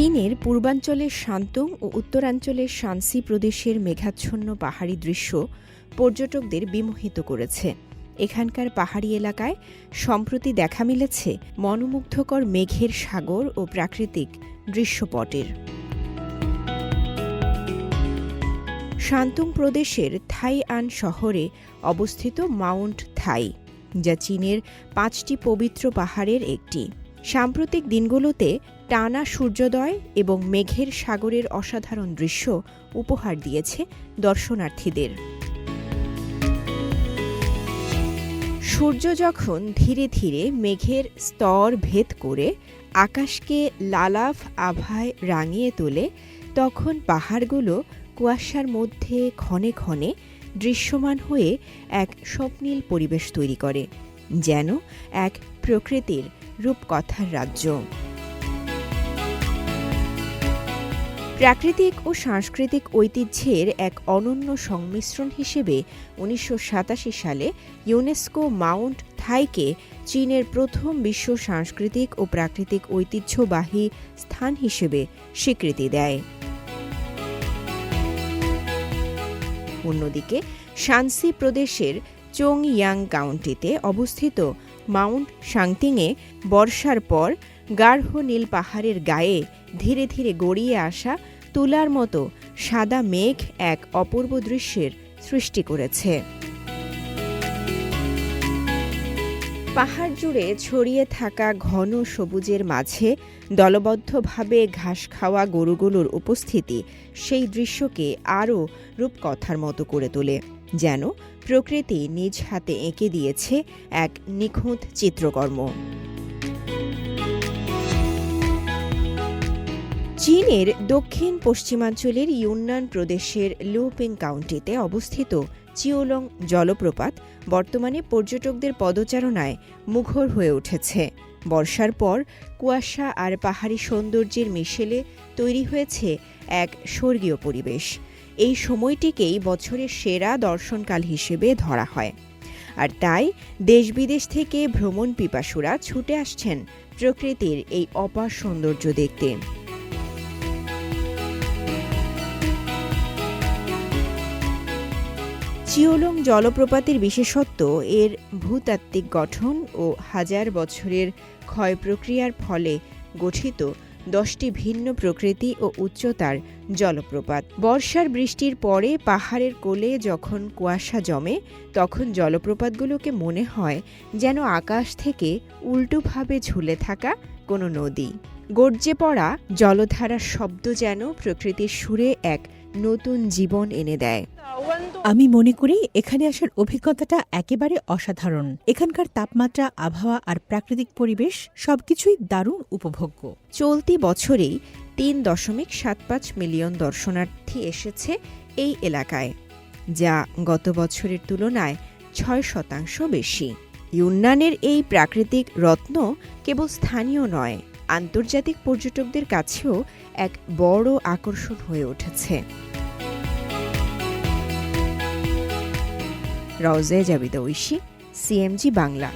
চীনের পূর্বাঞ্চলের শান্তং ও উত্তরাঞ্চলের শানসি প্রদেশের মেঘাচ্ছন্ন পাহাড়ি দৃশ্য পর্যটকদের বিমোহিত করেছে। এখানকার পাহাড়ি এলাকায় সম্প্রতি দেখা মিলেছে মনোমুগ্ধকর মেঘের সাগর ও প্রাকৃতিক দৃশ্যপটের। শান্তুং প্রদেশের থাই আন শহরে অবস্থিত মাউন্ট থাই, যা চীনের পাঁচটি পবিত্র পাহাড়ের একটি। সাম্প্রতিক দিনগুলোতে টানা সূর্যোদয় এবং মেঘের সাগরের অসাধারণ দৃশ্য উপহার দিয়েছে দর্শনার্থীদের। সূর্য যখন ধীরে ধীরে মেঘের স্তর ভেদ করে আকাশকে লালাভ আভায় রাঙিয়ে তোলে, তখন পাহাড়গুলো কুয়াশার মধ্যে ক্ষণে ক্ষণে দৃশ্যমান হয়ে এক স্বপ্নীল পরিবেশ তৈরি করে। যেন এক প্রকৃতির রূপকথার রাজ্য। প্রাকৃতিক ও সাংস্কৃতিক ঐতিহ্যের এক অনন্য সংমিশ্রণ হিসেবে উনিশশো সাতাশি সালে ইউনেস্কো মাউন্ট থাইকে চীনের প্রথম বিশ্ব সাংস্কৃতিক ও প্রাকৃতিক ঐতিহ্যবাহী স্থান হিসেবে স্বীকৃতি দেয়। অন্যদিকে শানসি প্রদেশের চোং ইয়াং কাউন্টিতে অবস্থিত মাউন্ট শাংতিংয়ে বর্ষার পর গাঢ় নীল পাহাড়ের গায়ে ধীরে ধীরে গড়িয়ে আসা তুলার মতো সাদা মেঘ এক অপূর্ব দৃশ্যের সৃষ্টি করেছে। পাহাড় জুড়ে ছড়িয়ে থাকা ঘন সবুজের মাঝে দলবদ্ধভাবে ঘাস খাওয়া গরুগুলোর উপস্থিতি সেই দৃশ্যকে আরও রূপকথার মতো করে তোলে। যেন প্রকৃতি নিজ হাতে এঁকে দিয়েছে এক নিখুঁত চিত্রকর্ম। চীনের দক্ষিণ পশ্চিমাঞ্চলের ইউন্নান প্রদেশের লুপিং কাউন্টিতে অবস্থিত চিওলং জলপ্রপাত বর্তমানে পর্যটকদের পদচারণায় মুখর হয়ে উঠেছে। বর্ষার পর কুয়াশা আর পাহাড়ি সৌন্দর্যের মিশেলে তৈরি হয়েছে এক স্বর্গীয় পরিবেশ। এই সময়টিকেই বছরের সেরা দর্শনকাল হিসেবে ধরা হয়। আর তাই দেশ বিদেশ থেকে ভ্রমণ পিপাসুরা ছুটে আসছেন প্রকৃতির এই অপার সৌন্দর্য দেখতে। চিওলং জলপ্রপাতের বিশেষত্ব, এর ভূতাত্ত্বিক গঠন ও হাজার বছরের ক্ষয় প্রক্রিয়ার ফলে গঠিত দশটি ভিন্ন প্রকৃতি ও উচ্চতার জলপ্রপাত। বর্ষার বৃষ্টির পরে পাহাড়ের কোলে যখন কুয়াশা জমে, তখন জলপ্রপাতগুলোকে মনে হয় যেন আকাশ থেকে উল্টোভাবে ঝুলে থাকা কোনো নদী। গর্জে পড়া জলধারার শব্দ যেন প্রকৃতির সুরে এক নতুন জীবন এনে দেয়। আমি মনে করি এখানে আসার অভিজ্ঞতাটা একেবারে অসাধারণ। এখানকার তাপমাত্রা, আবহাওয়া আর প্রাকৃতিক পরিবেশ সবকিছুই দারুণ উপভোগ্য। চলতি বছরেই তিন দশমিক সাত পাঁচ মিলিয়ন দর্শনার্থী এসেছে এই এলাকায়, যা গত বছরের তুলনায় ছয় শতাংশ বেশি। ইউন্নানের এই প্রাকৃতিক রত্ন কেবল স্থানীয় নয়, আন্তর্জাতিক পর্যটকদের কাছেও এক বড় আকর্ষণ হয়ে উঠেছে। রওজে জাবিদা ঐশী? সিএমজি বাংলা।